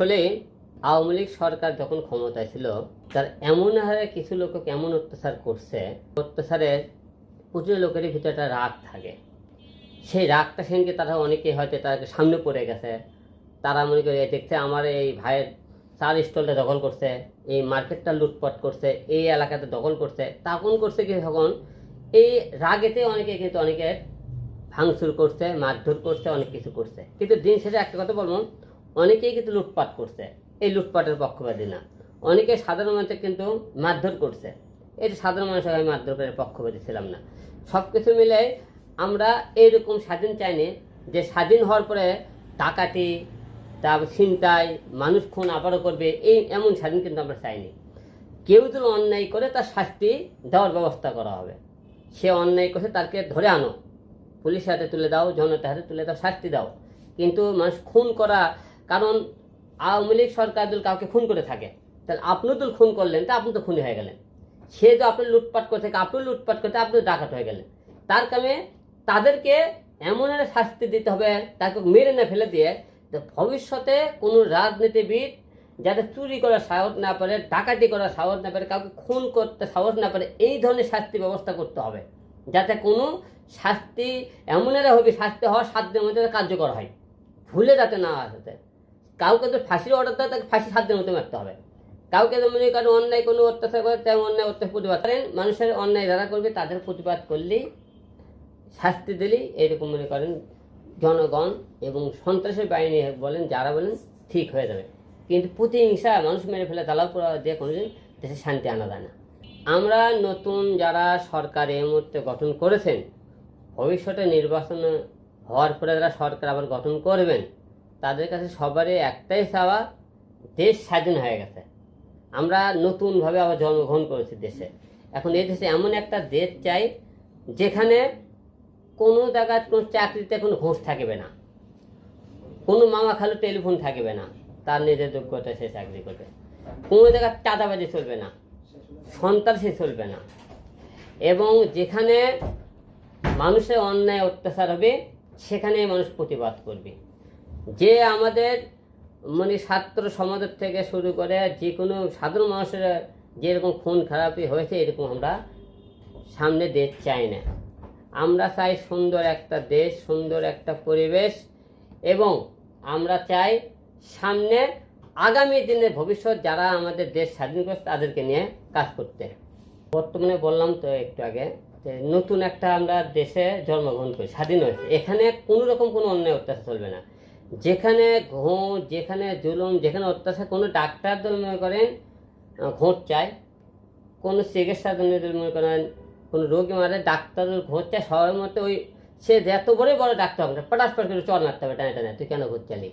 আসলে আওয়ামী লীগ সরকার যখন ক্ষমতায় ছিল, তার এমন হারে কিছু লোক কেমন অত্যাচার করছে অত্যাচারে প্রচুর লোকের ভিতরে একটা রাগ থাকে। সেই রাগটা সেদিনকে তারা অনেকে হয়তো তাদেরকে সামনে পড়ে গেছে। তারা মনে করে দেখছে আমার এই ভাইয়ের চার স্টলটা দখল করছে, এই মার্কেটটা লুটপাট করছে, এই এলাকাতে দখল করছে। তখন করছে কি তখন? এই রাগেতে অনেকে কিন্তু অনেকে ভাঙচুর করছে, মারধর করছে, অনেক কিছু করছে। কিন্তু দিন শেষে একটা কথা বলব অনেকেই কিন্তু লুটপাট করছে। এই লুটপাটের পক্ষপাতী না। অনেকে সাধারণ মানুষের কিন্তু মারধর করছে। যে সাধারণ মানুষের আমি মারধর করে পক্ষপাতী ছিলাম না। সব কিছু মিলে আমরা এইরকম স্বাধীন চাইনি যে স্বাধীন হওয়ার পরে ডাকাতি, তারপর ছিনতাই, মানুষ খুন আবারও করবে, এই এমন স্বাধীন কিন্তু আমরা চাইনি। কেউ যদি অন্যায় করে তার শাস্তি দেওয়ার ব্যবস্থা করা হবে। সে অন্যায় করছে তাকে ধরে আনো। পুলিশের হাতে তুলে দাও, জনতার হাতে তুলে দাও, শাস্তি দাও। কিন্তু মানুষ খুন করা কারণ আওয়ামী লীগ সরকার যদি কাউকে খুন করে থাকে, তাহলে আপনিও তো খুন করলেন, তা আপনি তো খুনি হয়ে গেলেন। সে তো আপনি লুটপাট করে থাকে, আপনিও লুটপাট করতে আপনি ডাকাত হয়ে গেলেন। তার কারণে তাদেরকে এমন একটা শাস্তি দিতে হবে, তাকে মেরে না ফেলে দিয়ে, যে ভবিষ্যতে কোনো রাজনীতিবিদ যাতে চুরি করার সাহস না পারে, ডাকাতি করার সাহস না পারে, কাউকে খুন করতে সাহস না পারে, এই ধরনের শাস্তি ব্যবস্থা করতে হবে। যাতে কোনো শাস্তি, এমন একটা হবে, শাস্তি হওয়ার সাত দিনের মধ্যে কার্যকর হয়। ভুলে যাতে না আসতে। কাউকে তো ফাঁসির অর্ডার দেয় তাকে ফাঁসি সাত দিনের মধ্যে মারতে হবে। কাউকে মনে করেন অন্যায়, কোনো অত্যাচার করে, তেমন অন্যায়, অত্যাচার প্রতিবাদ করেন। মানুষের অন্যায় যারা করবে, তাদের প্রতিবাদ করলেই শাস্তি দিলেই এরকম মনে করেন জনগণ এবং সন্ত্রাসের বাহিনী বলেন, যারা বলেন, ঠিক হয়ে যাবে। কিন্তু প্রতিহিংসা মানুষ মেরে ফেলে দালাল করা দিয়ে কোনোদিন দেশে শান্তি আনা যায় না। আমরা নতুন যারা সরকার এই মুহূর্তে গঠন করেছেন, ভবিষ্যতে নির্বাচন হওয়ার পরে যারা সরকার আবার গঠন করবেন তাদের কাছে সবারই একটাই চাওয়া, দেশ স্বাধীন হয়ে গেছে। আমরা নতুনভাবে আবার জন্মগ্রহণ করেছি দেশে। এখন এই দেশে এমন একটা দেশ চাই, যেখানে কোনো জায়গায় কোনো চাকরিতে কোনো ঘোষ থাকবে না। কোনো মামা খালু টেলিফোন থাকবে না, তার নিজের যোগ্যতা সে চাকরি করবে। কোনো জায়গায় চাঁদাবাজি চলবে না, সন্ত্রাসী চলবে না। এবং যেখানে মানুষের অন্যায় অত্যাচার হবে সেখানে মানুষ প্রতিবাদ করবে। যে আমাদের মানে ছাত্র সমাজের থেকে শুরু করে যে কোনো সাধারণ মানুষের যেরকম খুন খারাপি হয়েছে, এরকম আমরা সামনে দেশ চাই না। আমরা চাই সুন্দর একটা দেশ, সুন্দর একটা পরিবেশ এবং আমরা চাই সামনে আগামী দিনে ভবিষ্যৎ যারা আমাদের দেশ স্বাধীন করছে, তাদেরকে নিয়ে কাজ করতে। বর্তমানে বললাম তো একটু আগে যে নতুন একটা আমরা দেশে জন্মগ্রহণ করি, স্বাধীন হয়েছে। এখানে কোনো রকম কোনো অন্যায় অত্যাচার চলবে না। যেখানে ঘোঁ, যেখানে জুলুম, যেখানে অত্যাচার, কোনো ডাক্তার দল মনে করেন ঘোঁট চায়। কোনো চিকিৎসা যদি মনে করেন, কোনো রোগী মারে, ডাক্তার ঘোঁট চায়। সবার মতো ওই সে যত বড় বড় ডাক্তার হবে পটাশ পট করে চল মারতে হবে টানে টানে। তুই কেন ঘোঁট চালি?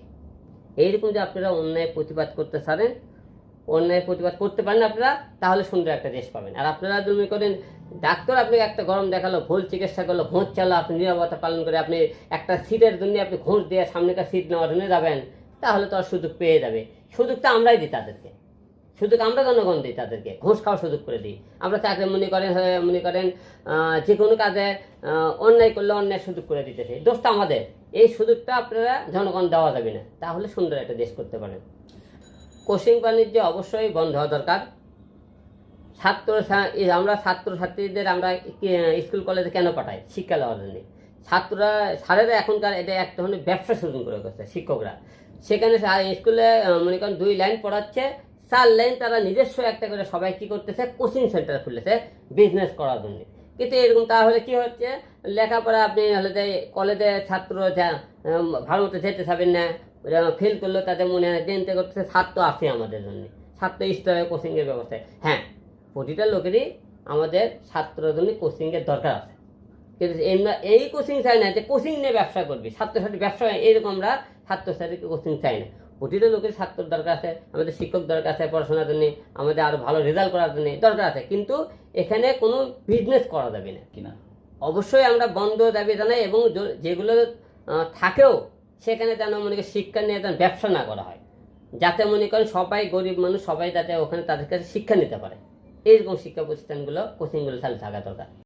এইরকম যে আপনারা অন্যায় প্রতিবাদ করতে পারেন অন্যায় প্রতিবাদ করতে পারেন আপনারা, তাহলে সুন্দর একটা দেশ পাবেন। আর আপনারা মনে করেন, ডাক্তার আপনাকে একটা গরম দেখাল, ভুল চিকিৎসা করল ঘোঁচ চালো, আপনি নিরাপত্তা পালন করে আপনি একটা সিটের জন্য আপনি ঘোঁচ দিয়ে সামনেকার সিট নেওয়ার জন্য যাবেন, তাহলে তো আর সুযোগ পেয়ে যাবে। সুযোগটা আমরাই দিই তাদেরকে। সুযোগ আমরা জনগণ দিই তাদেরকে, ঘুষ খাওয়ার সুযোগ করে দিই। আমরা চাকরি মনে করেন মনে করেন যে কোনো কাজে অন্যায় করলে অন্যায় সুযোগ করে দিতেছে দোষটা আমাদের। এই সুযোগটা আপনারা জনগণ দেওয়া যাবে না। তাহলে সুন্দর একটা দেশ করতে পারেন। কোচিং বাণিজ্য অবশ্যই বন্ধ হওয়া দরকার। ছাত্র আমরা ছাত্র ছাত্রীদের আমরা স্কুল, কলেজে কেন পাঠাই? শিক্ষা দেওয়ার জন্য। ছাত্ররা, স্যারেরা এখনকার এটা এক ধরনের ব্যবসা শুরু করে করছে শিক্ষকরা। সেখানে স্কুলে মনে করেন দুই লাইন পড়াচ্ছে, চার লাইন তারা নিজস্ব একটা করে সবাই কি করতেছে? কোচিং সেন্টার খুলেছে বিজনেস করার জন্য। কিন্তু এরকম তাহলে কি হচ্ছে? লেখাপড়া আপনি হলে কলেজে ছাত্র ভালো মতো যেতে পারবেন না ফেল করলেও তাদের মনে হয় চিন্তা করতেছে ছাত্র আছে আমাদের জন্য। ছাত্র স্তরে কোচিংয়ের ব্যবস্থা হ্যাঁ প্রতিটা লোকেরই আমাদের ছাত্রের জন্য কোচিংয়ের দরকার আছে। কিন্তু এই কোচিং চাই না যে কোচিং নিয়ে ব্যবসা করবি। ছাত্রছাত্রী ব্যবসা হয় এইরকম আমরা ছাত্রছাত্রীকে কোচিং চাই না। প্রতিটা লোকের ছাত্র দরকার আছে আমাদের শিক্ষক দরকার আছে পড়াশোনার জন্য আমাদের আরও ভালো রেজাল্ট করার জন্য দরকার আছে। কিন্তু এখানে কোনো বিজনেস করা যাবে না। কিনা? অবশ্যই আমরা বন্ধ দাবি জানাই এবং যেগুলো থাকেও সেখানে যেন মনে করি শিক্ষা নিয়ে যেন ব্যবসা না করা হয়। যাতে মনে করেন সবাই গরিব মানুষ, সবাই যাতে ওখানে তাদের কাছে শিক্ষা নিতে পারে। এইরকম শিক্ষা প্রতিষ্ঠানগুলো, কোচিংগুলো তাহলে থাকা দরকার।